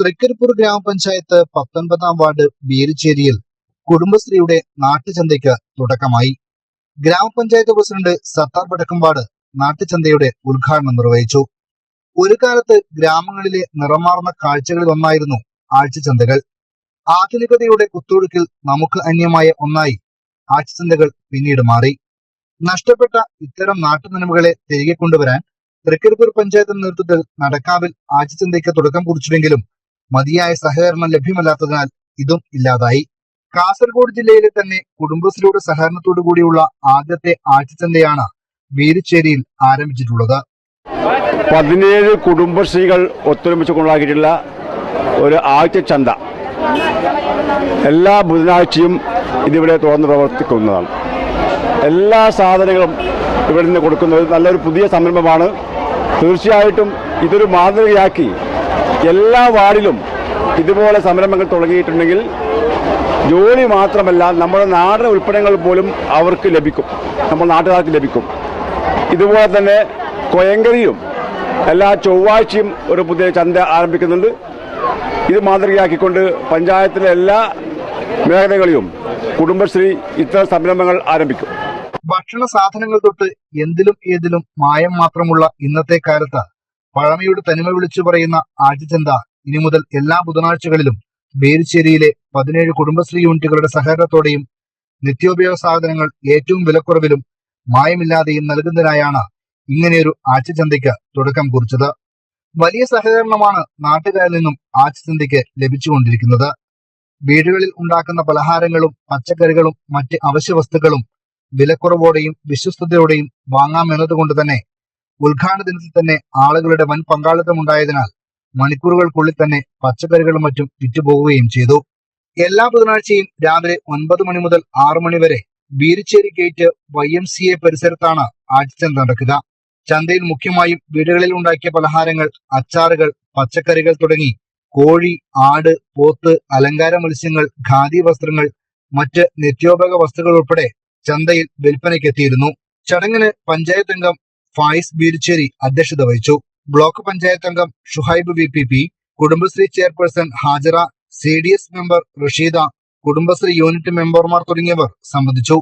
തൃക്കരിപ്പൂർ ഗ്രാമപഞ്ചായത്ത് പത്തൊൻപതാം വാർഡ് ബീരിച്ചേരിയിൽ കുടുംബശ്രീയുടെ നാട്ടുചന്തയ്ക്ക് തുടക്കമായി. ഗ്രാമപഞ്ചായത്ത് പ്രസിഡന്റ് സത്താർ വടക്കമ്പാട് നാട്ടുചന്തയുടെ ഉദ്ഘാടനം നിർവഹിച്ചു. ഒരു കാലത്ത് ഗ്രാമങ്ങളിലെ നിറമാർന്ന കാഴ്ചകളിൽ ഒന്നായിരുന്നു ആഴ്ചചന്തകൾ. ആധുനികതയുടെ കുത്തൊഴുക്കിൽ നമുക്ക് അന്യമായ ഒന്നായി ആഴ്ചചന്തകൾ പിന്നീട് മാറി. നഷ്ടപ്പെട്ട ഇത്തരം നാട്ടുനന്മകളെ തിരികെ കൊണ്ടുവരാൻ തൃക്കരിപ്പൂർ പഞ്ചായത്ത് നേതൃത്വത്തിൽ നടക്കാവിൽ ആഴ്ചചന്തയ്ക്ക് തുടക്കം കുറിച്ചുവെങ്കിലും മതിയായ സഹകരണം ലഭ്യമല്ലാത്തതിനാൽ ഇതും ഇല്ലാതായി. കാസർഗോഡ് ജില്ലയിലെ തന്നെ കുടുംബശ്രീയുടെ സഹകരണത്തോടു കൂടിയുള്ള ആദ്യത്തെ ആഴ്ചച്ചന്തയാണ് വേരിച്ചേരിയിൽ ആരംഭിച്ചിട്ടുള്ളത്. പതിനേഴ് കുടുംബശ്രീകൾ ഒത്തൊരുമിച്ച് കൊണ്ടാക്കിയിട്ടുള്ള ഒരു ആഴ്ചചന്ത എല്ലാ ബുധനാഴ്ചയും ഇതിവിടെ തുറന്ന് പ്രവർത്തിക്കുന്നതാണ്. എല്ലാ സാധനങ്ങളും ഇവിടെ നിന്ന് കൊടുക്കുന്നത് നല്ലൊരു പുതിയ സംരംഭമാണ്. തീർച്ചയായിട്ടും ഇതൊരു മാതൃകയാക്കി എല്ലാ വാർഡിലും ഇതുപോലെ സംരംഭങ്ങൾ തുടങ്ങിയിട്ടുണ്ടെങ്കിൽ ജോലി മാത്രമല്ല നമ്മുടെ നാടൻ ഉൽപ്പന്നങ്ങൾ പോലും അവർക്ക് ലഭിക്കും. നമ്മുടെ നാട്ടുകാർക്ക് ലഭിക്കും. ഇതുപോലെ തന്നെ കൊയങ്കരിയും എല്ലാ ചൊവ്വാഴ്ചയും ഒരു പുതിയ ചന്ത ആരംഭിക്കുന്നുണ്ട്. ഇത് മാതൃകയാക്കിക്കൊണ്ട് പഞ്ചായത്തിലെ എല്ലാ മേഖലകളിലും കുടുംബശ്രീ ഇത്തരം സംരംഭങ്ങൾ ആരംഭിക്കും. ഭക്ഷണ സാധനങ്ങൾ തൊട്ട് എന്തിലും ഏതിലും മായം മാത്രമുള്ള ഇന്നത്തെ കാലത്ത് പഴമയുടെ തനിമ വിളിച്ചു പറയുന്ന ആദ്യചന്ത ഇനി മുതൽ എല്ലാ ബുധനാഴ്ചകളിലും ബേരിശ്ശേരിയിലെ പതിനേഴ് കുടുംബശ്രീ യൂണിറ്റുകളുടെ സഹകരണത്തോടെയും നിത്യോപയോഗ സാധനങ്ങൾ ഏറ്റവും വിലക്കുറവിലും മായമില്ലാതെയും നൽകുന്നതിനായാണ് ഇങ്ങനെയൊരു ആഴ്ചചന്തയ്ക്ക് തുടക്കം കുറിച്ചത്. വലിയ സഹകരണമാണ് നാട്ടുകാരിൽ നിന്നും ആഴ്ചചന്തയ്ക്ക് ലഭിച്ചുകൊണ്ടിരിക്കുന്നത്. വീടുകളിൽ ഉണ്ടാക്കുന്ന പലഹാരങ്ങളും പച്ചക്കറികളും മറ്റ് അവശ്യ വസ്തുക്കളും വിലക്കുറവോടെയും വിശ്വസ്തയോടെയും വാങ്ങാമെന്നതുകൊണ്ട് തന്നെ ഉദ്ഘാടന ദിനത്തിൽ തന്നെ ആളുകളുടെ വൻ പങ്കാളിത്തം ഉണ്ടായതിനാൽ മണിക്കൂറുകൾക്കുള്ളിൽ തന്നെ പച്ചക്കറികളും മറ്റും വിറ്റുപോകുകയും ചെയ്തു. എല്ലാ ബുധനാഴ്ചയും രാവിലെ ഒൻപത് മണി മുതൽ ആറു മണി വരെ Beericheri gate Y M C A പരിസരത്താണ് ആഴ്ചന്ത നടക്കുക. ചന്തയിൽ മുഖ്യമായും വീടുകളിൽ ഉണ്ടാക്കിയ പലഹാരങ്ങൾ അച്ചാറുകൾ പച്ചക്കറികൾ തുടങ്ങി കോഴി ആട് പോത്ത് അലങ്കാര മത്സ്യങ്ങൾ ഖാദി വസ്ത്രങ്ങൾ മറ്റ് നിത്യോപയോഗ വസ്തുക്കൾ ഉൾപ്പെടെ ചന്തയിൽ വിൽപ്പനയ്ക്കെത്തിയിരുന്നു. ചടങ്ങിന് പഞ്ചായത്ത് അംഗം ഫായിസ് ബീരിച്ചേരി അധ്യക്ഷത വഹിച്ചു. ബ്ലോക്ക് പഞ്ചായത്ത് അംഗം Shuhaib V P P Kudumbashree chairperson Hajara C D S member Rasheeda Kudumbashree unit മെമ്പർമാർ തുടങ്ങിയവർ സംബന്ധിച്ചു.